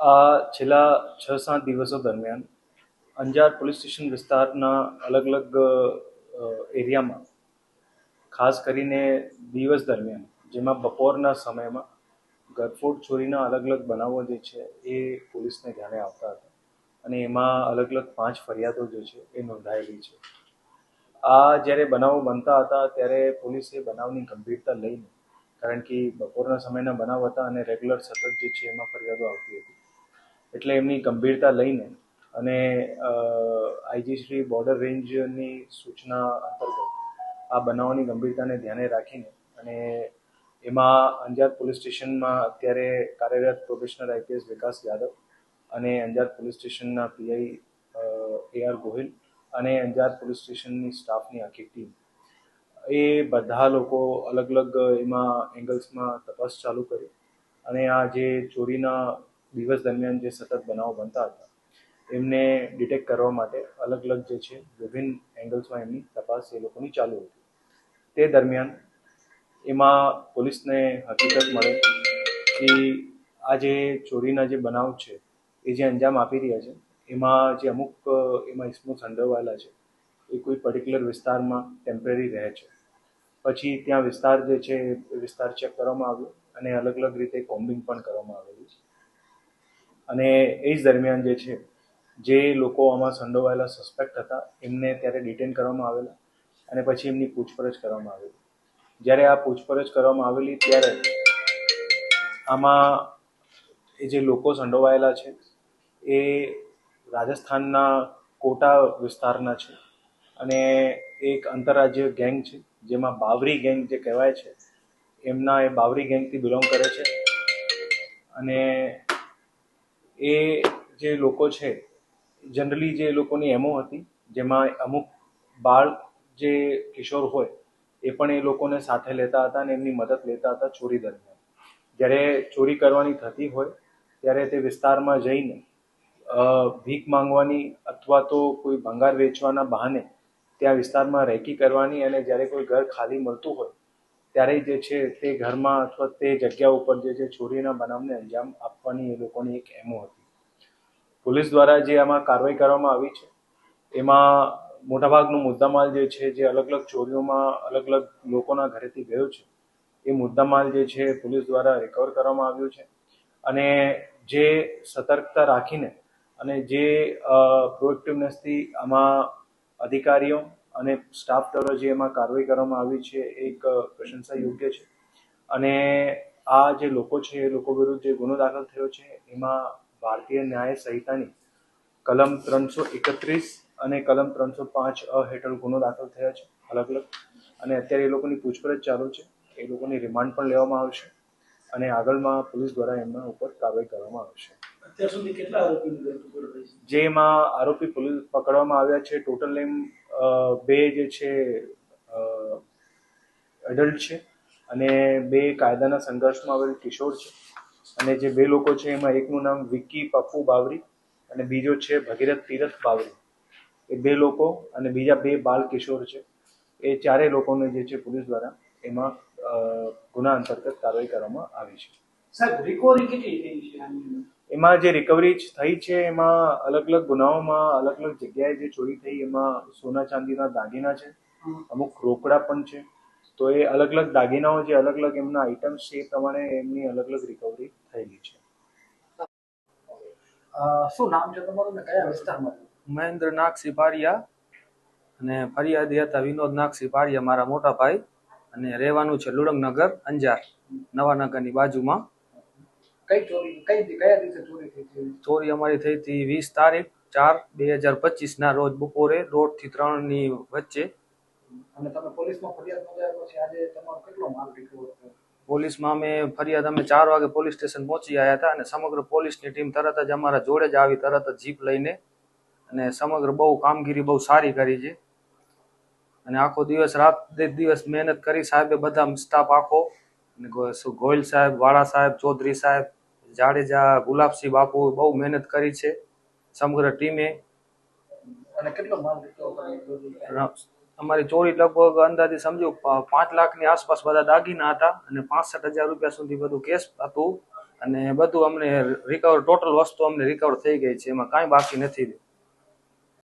આ છેલ્લા છ સાત દિવસો દરમિયાન અંજાર પોલીસ સ્ટેશન વિસ્તારના અલગ અલગ એરિયામાં, ખાસ કરીને દિવસ દરમિયાન, જેમાં બપોરના સમયમાં ગરફોડ ચોરીના અલગ અલગ બનાવો જે છે એ પોલીસને ધ્યાને આવતા હતા. અને એમાં અલગ અલગ પાંચ ફરિયાદો જે છે એ નોંધાયેલી છે. આ જ્યારે બનાવો બનતા હતા, ત્યારે પોલીસે બનાવની ગંભીરતા લઈને, કારણ કે બપોરના સમયના બનાવ હતા અને રેગ્યુલર સતત જે છે એમાં ફરિયાદો આવતી હતી. એટલે એમની ગંભીરતા લઈને અને આઈજી શ્રી બોર્ડર રેન્જની સૂચના અંતર્ગત આ બનાવની ગંભીરતાને ધ્યાને રાખીને અને એમાં અંજાર પોલીસ સ્ટેશનમાં અત્યારે કાર્યરત પ્રોફેશનલ આઈપીએસ વિકાસ યાદવ અને અંજાર પોલીસ સ્ટેશનના પીઆઈ એ આર ગોહિલ અને અંજાર પોલીસ સ્ટેશનની સ્ટાફની આખી ટીમ. એ બધા લોકો અલગ અલગ એમાં એંગલ્સમાં તપાસ ચાલુ કરી અને આ જે ચોરીના દિવસ દરમિયાન જે સતત બનાવો બનતા હતા, એમને ડિટેક્ટ કરવા માટે અલગ અલગ જે છે, વિભિન્ન એંગલ્સમાં એમની તપાસ એ લોકોની ચાલુ હતી. તે દરમિયાન એમાં પોલીસને હકીકત મળે કે આ જે ચોરીના જે બનાવ છે, એ જે અંજામ આપી રહ્યા છે, એમાં જે અમુક, એમાં ઇસમો સંડોવાયેલા છે, એ કોઈ પર્ટિક્યુલર વિસ્તારમાં ટેમ્પરરી રહે છે. પછી ત્યાં વિસ્તાર જે છે એ વિસ્તાર ચેક કરવામાં આવ્યો અને અલગ અલગ રીતે કોમ્બિંગ પણ કરવામાં આવેલું અને એ જ દરમિયાન જે છે, જે લોકો આમાં સંડોવાયેલા સસ્પેક્ટ હતા, એમને ત્યારે ડિટેન કરવામાં આવેલા અને પછી એમની પૂછપરછ કરવામાં આવેલી. જ્યારે આ પૂછપરછ કરવામાં આવેલી, ત્યારે આમાં એ જે લોકો સંડોવાયેલા છે, એ રાજસ્થાનના કોટા વિસ્તારના છે અને એક આંતરરાજ્ય ગેંગ છે, જેમાં બાવરી ગેંગ જે કહેવાય છે, એમના એ બાવરી ગેંગથી બિલોંગ કરે છે અને એ જે લોકો છે જનરલી જે લોકોની એમો હતી, જેમાં અમુક બાળ જે કિશોર હોય, એ પણ એ લોકોને સાથે લેતા હતા અને એમની મદદ લેતા હતા ચોરી દરમિયાન. જ્યારે ચોરી કરવાની થતી હોય, ત્યારે તે વિસ્તારમાં જઈને ભીખ માંગવાની અથવા તો કોઈ ભંગાર વેચવાના બહાને, ત્યાં વિસ્તારમાં રેકી કરવાની અને જ્યારે કોઈ ઘર ખાલી મળતું હોય ત્યારે જે છે તે ઘરમાં અથવા તે જગ્યા ઉપર જે છે ચોરીના બનાવને અંજામ આપવાની એ લોકોની એક એમો હતી. પોલીસ દ્વારા જે આમાં કાર્યવાહી કરવામાં આવી છે, એમાં મોટાભાગનો મુદ્દામાલ જે છે જે અલગ અલગ ચોરીઓમાં અલગ અલગ લોકોના ઘરેથી ગયો છે, એ મુદ્દામાલ જે છે પોલીસ દ્વારા રિકવર કરવામાં આવ્યો છે. અને જે સતર્કતા રાખીને અને જે પ્રોએક્ટિવનેસથી આમાં અધિકારીઓ અને સ્ટાફ દ્વારા જે એમાં કાર્યવાહી કરવામાં આવી છે એક પ્રશંસા યોગ્ય છે. અને આ જે લોકો છે એ લોકો વિરુદ્ધ જે ગુનો દાખલ થયો છે એમાં ભારતીય ન્યાય સંહિતાની કલમ ત્રણસો એકત્રીસ અને કલમ ત્રણસો પાંચ અ હેઠળ ગુનો દાખલ થયા છે અલગ અલગ. અને અત્યારે એ લોકોની પૂછપરછ ચાલુ છે. એ લોકોની રિમાન્ડ પણ લેવામાં આવશે અને આગળમાં પોલીસ દ્વારા એમના ઉપર કાર્યવાહી કરવામાં આવશે. અત્યાર સુધી કેટલા જેમાં આરોપી પોલીસ પકડવામાં આવ્યા છે ટોટલ એમ અ, બે જે છે એડલ્ટ છે અને બે કાયદાના સંઘર્ષમાં આવેલ કિશોર છે. અને જે બે લોકો છે, એમાં એકનું નામ વિક્કી પપ્પુ બાવરી અને બીજો છે, ભગીરથ તીરથ બાવરી. એ બે લોકો અને બીજા બે બાલ કિશોર છે. એ ચારેય લોકોને જે છે, પોલીસ દ્વારા એમાં ગુના અંતર્ગત કાર્યવાહી કરવામાં આવી છે. સાહેબ રિકવરી કેટલી થઈ છે? એમાં જે રિકવરી થઈ છે એમાં અલગ અલગ ગુનાઓમાં અલગ અલગ જગ્યાએ જે ચોરી થઈ એમાં સોના ચાંદીના દાગીના છે અમુક રોકડા પણ છે. તો એ અલગ અલગ દાગીનાઓ જે અલગ અલગ એમના આઇટમ્સ છે એ પ્રમાણે એમની અલગ અલગ રિકવરી થયેલી છે. શું નામ છે તમારું ને કયા વિસ્તારમાં? મહેન્દ્ર નાગ સિપારિયા અને ફરિયાદી હતા વિનોદ નાગ સિપારિયા મારા મોટા ભાઈ અને રહેવાનું છે લુડંગનગર અંજાર નવાનગરની બાજુમાં. કઈ ચોરી કઈ કયા દિવસે ચોરી થઈ હતી? ચોરી અમારી થઈ હતી વીસ તારીખ ચાર બે હજાર પચીસના રોજ બપોરે દોઢથી ત્રણની વચ્ચે. અને તમે પોલીસમાં ફરિયાદ નોંધાવ્યા પછી આજે તમારો કેટલો માલ રિકવર થયો પોલીસમાં અમે ફરિયાદ અમે ચાર વાગે પોલીસ સ્ટેશન પહોંચી આવ્યા હતા અને સમગ્ર પોલીસની ટીમ તરત જ અમારા જોડે જ આવી તરત જ જીપ લઈને અને સમગ્ર બહુ કામગીરી બહુ સારી કરી છે. અને આખો દિવસ રાત દિવસ મહેનત કરી સાહેબે બધા સ્ટાફ આખો. ગોયલ સાહેબ વાળા સાહેબ ચૌધરી સાહેબ જાડેજા ગુલાબસિંહ બાપુ બહુ મહેનત કરી છે. સમગ્ર ટીમે. અને કેટલો માલ અમારી ચોરી લગભગ અંદાજે સમજો પાંચ લાખની આસપાસ બધા દાગીના હતા અને પાસઠ હજાર રૂપિયા સુધી બધું કેશ હતું. અને બધું અમને રિકવર ટોટલ વસ્તુ અમને રિકવર થઈ ગઈ છે એમાં કાંઈ બાકી નથી